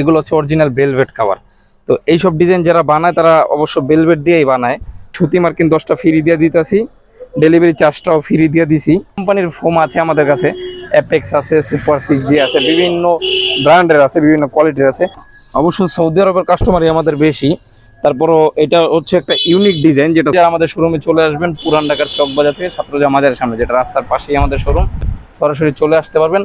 এগুলো হচ্ছে original velvet cover তো এইসব ডিজাইন যারা বানায়, তারা অবশ্য বেলভেট দিয়েই বানায়। সুতি মার্কিন দশটা ফ্রি দিয়ে দিতেছি। ডেলিভারি চার্জটাও ফ্রি দিয়ে দিছি। কোম্পানির ফোম আছে আমাদের কাছে। অ্যাপেক্স আছে সুপার সিক্স জি আছে, বিভিন্ন ব্র্যান্ডের আছে, বিভিন্ন কোয়ালিটির আছে। অবশ্য সৌদি আরবের কাস্টমারই আমাদের বেশি। তারপরও এটা হচ্ছে একটা ইউনিক ডিজাইন যেটা আমাদের শোরুমে চলে আসবেন, পুরান ঢাকার চক বাজার থেকে ছাত্রজা মাজারের সামনে, যেটা রাস্তার পাশেই আমাদের শোরুম সরাসরি চলে আসতে পারবেন।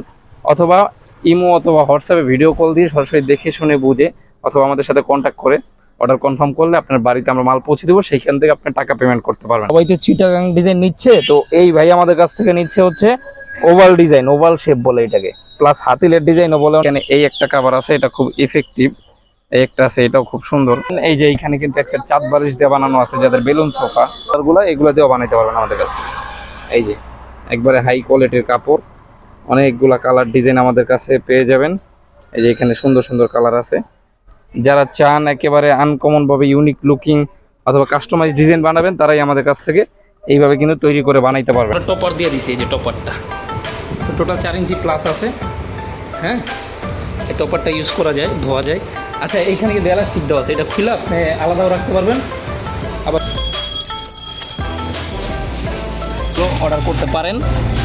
অথবা ইমো অথবা হোয়াটসঅ্যাপে ভিডিও কল দিয়ে সরাসরি দেখে শুনে বুঝে অথবা আমাদের সাথে কন্ট্যাক্ট করে অর্ডার কনফার্ম করলে আপনার বাড়িতে আমরা মাল পৌঁছে দেবো সেইখান থেকে আপনি টাকা পেমেন্ট করতে পারবেন। সবাই তো চিটাগাং ডিজাইন নিচ্ছে তো এই ভাই আমাদের কাছ থেকে নিচ্ছে হচ্ছে ওভাল ডিজাইন ওভাল শেপ বলে এটাকে। প্লাস হাতিলের ডিজাইনও বলে। এখানে এই একটা কাভার আছে এটা খুব ইফেক্টিভ এই একটা আছে এটাও খুব সুন্দর। এই যে এখানে কিন্তু একটা চাঁদ বালিশ দিয়ে বানানো আছে যাদের বেলুন সোফা গুলো এগুলো দিয়েও বানাইতে পারবেন আমাদের কাছ থেকে। এই যে একবারে হাই কোয়ালিটির কাপড়। অনেকগুলা কালার ডিজাইন আমাদের কাছে পেয়ে যাবেন। এই যে এখানে সুন্দর সুন্দর কালার আছে। যারা চান একেবারে আনকমনভাবে ইউনিক লুকিং অথবা কাস্টমাইজ ডিজাইন বানাবেন, তারাই আমাদের কাছ থেকে এইভাবে কিন্তু তৈরি করে বানাইতে পারবেন। টপার দিয়ে দিছি এই যে টপারটা তো টোটাল চার ইঞ্চি প্লাস আছে। হ্যাঁ? এই টপারটা ইউজ করা যায়, ধোয়া যায়। আচ্ছা এইখানে কিন্তু এলাস্টিক দেওয়া আছে, এটা খুলে আপনি আলাদাও রাখতে পারবেন। আবার অর্ডার করতে পারেন।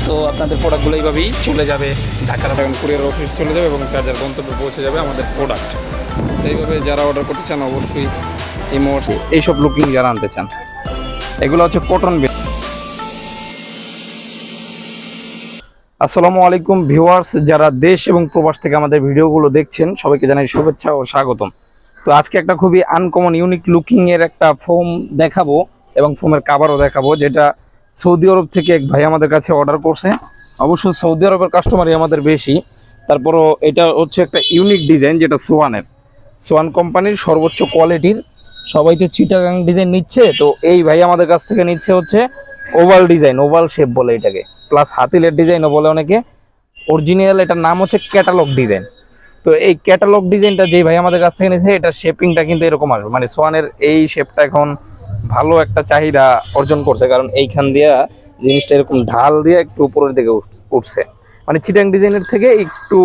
তো আপনাদের প্রোডাক্টগুলো এইভাবেই চলে যাবে। ঢাকার এখন কুরিয়ার অফিস চলে যাবে এবং চার্জার গন্তব্যে পৌঁছে যাবে আমাদের প্রোডাক্ট এইভাবে যারা অর্ডার করতে চান অবশ্যই এই মোটস এইসব লুকিং যারা আনতে চান। এগুলো হচ্ছে কটন বেড আসসালামু আলাইকুম ভিউয়ার্স, যারা দেশ এবং প্রবাস থেকে আমাদের ভিডিওগুলো দেখছেন, সবাইকে জানাই শুভেচ্ছা ও স্বাগতম। তো আজকে একটা খুবই আনকমন ইউনিক লুকিংয়ের একটা ফোম দেখাবো এবং ফোমের কাভারও দেখাবো, যেটা সৌদি আরব থেকে এক ভাই আমাদের কাছে অর্ডার করছে। অবশ্য সৌদি আরবের কাস্টমারই আমাদের বেশি। তারপরও এটা হচ্ছে একটা ইউনিক ডিজাইন যেটা সোয়ানের। সোয়ান কোম্পানির সর্বোচ্চ কোয়ালিটির সবাই তো চিটাগাং ডিজাইন নিচ্ছে, তো এই ভাই আমাদের কাছ থেকে নিচ্ছে হচ্ছে ওভাল ডিজাইন ওভাল শেপ বলে এটাকে। প্লাস হাতিলের ডিজাইনও বলে অনেকে। অরিজিনাল এটার নাম হচ্ছে ক্যাটালগ ডিজাইন তো এই ক্যাটালগ ডিজাইনটা যেই ভাই আমাদের কাছ থেকে নিয়েছে এটা শেপিংটা কিন্তু এরকম আসবে। মানে সোয়ানের এই শেপটা এখন ভালো একটা চাহিদা অর্জন করছে, কারণ এইখান দিয়া জিনিসটা এরকম ঢাল দিয়ে একটু উপরের দিকে উঠছে। মানে চিটাং ডিজাইনের থেকে একটু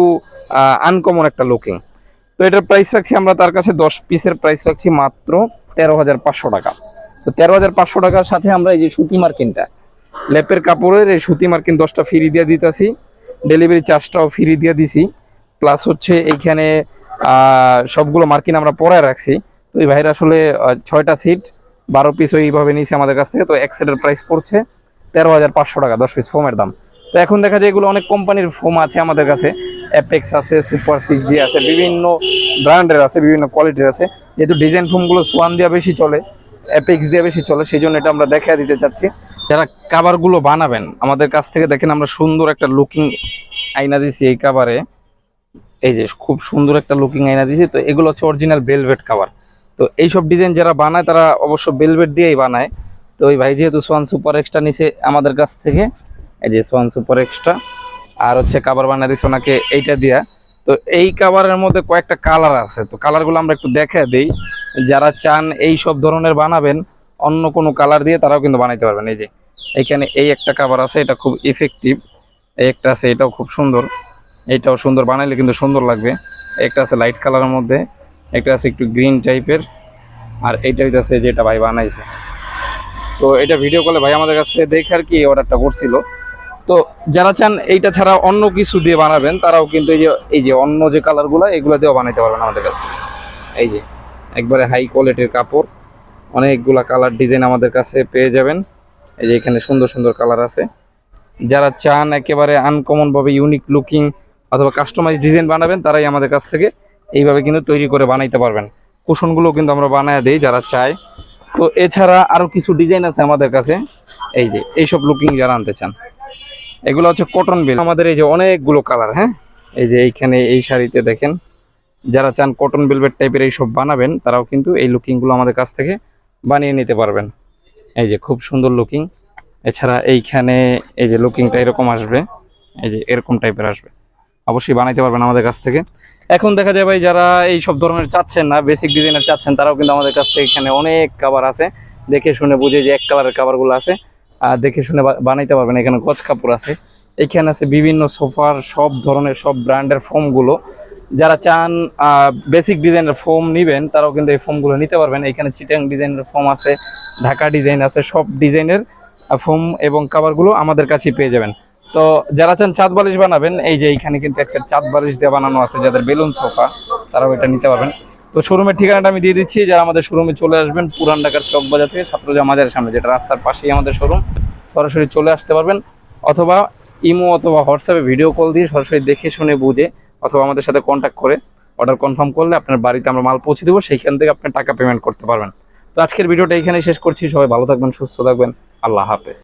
আনকমন একটা লুকিং তো এটার প্রাইস রাখছি আমরা তার কাছে দশ পিসের প্রাইস রাখছি মাত্র তেরো হাজার পাঁচশো টাকা। তো তেরো হাজার পাঁচশো টাকার সাথে আমরা এই যে সুতি মার্কিনটা, লেপের কাপড়ের এই সুতি মার্কিন দশটা ফ্রি দিয়ে দিতেছি ডেলিভারি চার্জটাও ফ্রি দিয়ে দিছি। প্লাস হচ্ছে এইখানে সবগুলো মার্কিন আমরা পরায় রাখছি। তো এই ভাইরা আসলে ছয়টা সিট বারো পিস ওইভাবে নিয়েছে আমাদের কাছ থেকে, তো এক সেটের প্রাইস পড়ছে তেরো হাজার পাঁচশো টাকা, দশ পিস ফোমের দাম। তো এখন দেখা যায় এগুলো অনেক কোম্পানির ফোম আছে আমাদের কাছে। অ্যাপেক্স আছে সুপার সিক্স জি আছে, বিভিন্ন ব্র্যান্ডের আছে, বিভিন্ন কোয়ালিটির আছে। যেহেতু ডিজাইন ফোমগুলো সোয়ান দিয়ে বেশি চলে অ্যাপেক্স দিয়ে বেশি চলে, সেই জন্য এটা আমরা দেখা দিতে চাচ্ছি। যারা কাভারগুলো বানাবেন, আমাদের কাছ থেকে দেখেন আমরা সুন্দর একটা লুকিং আইনা দিছি এই কাভারে এই যে খুব সুন্দর একটা লুকিং আইনা দিয়েছি, তো এগুলো হচ্ছে অরিজিনাল বেলভেট কাভার তো এইসব ডিজাইন যারা বানায়, তারা অবশ্য বেলভেট দিয়েই বানায়। তো ওই ভাই যেহেতু সোয়ান সুপার এক্সট্রা নিছে আমাদের কাছ থেকে, এই যে সোয়ান সুপার এক্সট্রা আর হচ্ছে কাভার বানিয়ে দিচ্ছে ওনাকে এইটা দিয়া। তো এই কাভারের মধ্যে কয়েকটা কালার আছে, তো কালারগুলো আমরা একটু দেখে দিই। যারা চান এই সব ধরনের বানাবেন, অন্য কোনো কালার দিয়ে তারাও কিন্তু বানাইতে পারবেন। এই যে, এখানে এই একটা কাভার আছে, এটা খুব ইফেক্টিভ এই একটা আছে, এটাও খুব সুন্দর। এইটাও সুন্দর, বানাইলে কিন্তু সুন্দর লাগবে। একটা আছে লাইট কালারের মধ্যে। একটা আছে একটু গ্রিন টাইপের আর এইটা হইতাছে যেটা ভাই বানাইছে। তো এটা ভিডিও কলে ভাই আমাদের কাছ দেখে আর কি অর্ডারটা করছিল। তো যারা চান এইটা ছাড়া অন্য কিছু দিয়ে বানাবেন, তারাও কিন্তু এই যে এই যে অন্য যে কালারগুলো এগুলো দিয়েও বানাইতে পারবেন আমাদের কাছে এই যে, একবারে হাই কোয়ালিটির কাপড়, অনেকগুলা কালার ডিজাইন আমাদের কাছে পেয়ে যাবেন। এই যে এখানে সুন্দর সুন্দর কালার আছে। যারা চান একেবারে আনকমনভাবে ইউনিক লুকিং অথবা কাস্টমাইজ ডিজাইন বানাবেন, তারাই আমাদের কাছ থেকে এইভাবে কিন্তু তৈরি করে বানাইতে পারবেন। কুশনগুলো কিন্তু আমরা বানায় দিই যারা চায়। তো এছাড়া আরও কিছু ডিজাইন আছে আমাদের কাছে। এই যে, এইসব লুকিং যারা আনতে চান। এগুলো হচ্ছে কটন বেল আমাদের এই যে অনেকগুলো কালার হ্যাঁ? এই যে এইখানে এই শাড়িতে দেখেন। যারা চান কটন বেলভেট টাইপের এইসব বানাবেন, তারাও কিন্তু এই লুকিংগুলো আমাদের কাছ থেকে বানিয়ে নিতে পারবেন। এই যে খুব সুন্দর লুকিং এছাড়া এইখানে এই যে লুকিংটা এরকম আসবে। এই যে এরকম টাইপের আসবে। অবশ্যই বানাইতে পারবেন আমাদের কাছ থেকে। এখন দেখা যায় ভাই, যারা এই সব ধরনের চাচ্ছেন না বেসিক ডিজাইনের চাচ্ছেন, তারাও কিন্তু আমাদের কাছ থেকে এখানে অনেক কাভার আছে। দেখে শুনে বুঝে যে এক কালারের কাভারগুলো আছে। আর দেখে শুনে বানাইতে পারবেন, এখানে গজ কাপড় আছে। এখানে আছে বিভিন্ন সোফার সব ধরনের, সব ব্র্যান্ডের ফোমগুলো যারা চান বেসিক ডিজাইনের ফোম নেবেন, তারাও কিন্তু এই ফোমগুলো নিতে পারবেন। এখানে চিটাং ডিজাইনের ফোম আছে, ঢাকা ডিজাইন আছে, সব ডিজাইনের ফোম এবং কাভারগুলো আমাদের কাছেই পেয়ে যাবেন। তো যারা চান চাঁদ বালিশ বানাবেন, এই যে এইখানে কিন্তু একটা চাঁদ বালিশ দিয়ে বানানো আছে, যাদের বেলুন সোফা, তারাও এটা নিতে পারবেন। তো শোরুমের ঠিকানাটা আমি দিয়ে দিচ্ছি, যারা আমাদের শোরুমে চলে আসবেন, পুরান ঢাকার চক বাজার থেকে ছাত্রজা মাজারের সামনে, যেটা রাস্তার পাশেই আমাদের শোরুম, সরাসরি চলে আসতে পারবেন। অথবা ইমো অথবা হোয়াটসঅ্যাপে ভিডিও কল দিয়ে সরাসরি দেখে শুনে বুঝে, অথবা আমাদের সাথে কন্ট্যাক্ট করে অর্ডার কনফার্ম করলে আপনার বাড়িতে আমরা মাল পৌঁছে দেবো, সেইখান থেকে আপনি টাকা পেমেন্ট করতে পারবেন। তো আজকের ভিডিওটা এখানেই শেষ করছি, সবাই ভালো থাকবেন, সুস্থ থাকবেন, আল্লাহ হাফেজ।